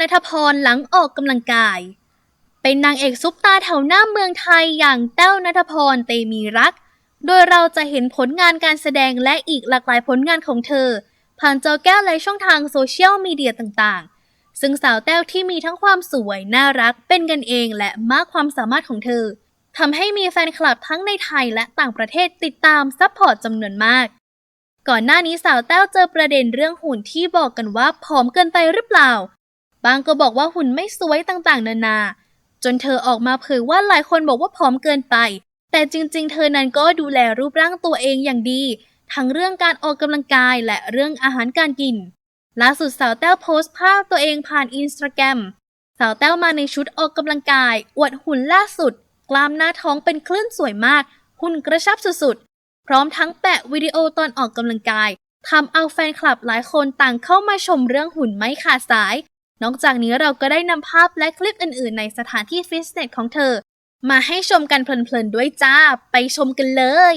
นัทพรหลังออกกำลังกาย เป็นนางเอกซุปตาแถวหน้าเมืองไทยอย่างแต้วนัทพรเตมีรัก โดยเราจะเห็นผลงานการแสดงและอีกหลากหลายผลงานของเธอ ผ่านจอแก้วและช่องทางโซเชียลมีเดียต่างๆ ซึ่งสาวแต้วที่มีทั้งความสวย น่ารักเป็นกันเองและมากความสามารถของเธอทำให้มีแฟนคลับทั้งในไทยและต่างประเทศติดตามซัพพอร์ตจำนวนมาก ก่อนหน้านี้สาวแต้วเจอประเด็นเรื่องหุ่นที่บอกกันว่าผอมเกินไปหรือเปล่า บางก็บอกว่าหุ่นไม่สวยต่างๆ นานา จนเธอออกมาเผยว่าหลายคนบอกว่าผอมเกินไป แต่จริงๆ เธอนั้นก็ดูแลรูปร่างตัวเองอย่างดี ทั้งเรื่องการออกกำลังกายและเรื่องอาหารการกิน ล่าสุดสาวแต้วโพสต์ภาพตัวเองผ่านอินสตาแกรม สาวแต้วมาในชุดออกกำลังกาย อวดหุ่นล่าสุด กล้ามหน้าท้องเป็นคลื่นสวยมาก หุ่นกระชับสุดๆ พร้อมทั้งแปะวิดีโอตอนออกกำลังกายทำเอาแฟนคลับหลายคนต่างเข้ามาชมเรื่องหุ่นไม่ขาดสาย นอกจากนี้เราก็ได้นำภาพและคลิปอื่น ๆ ในสถานที่ฟิตเนสของเธอ มาให้ชมกันเพลิน ๆ ด้วยจ้า ไปชมกันเลย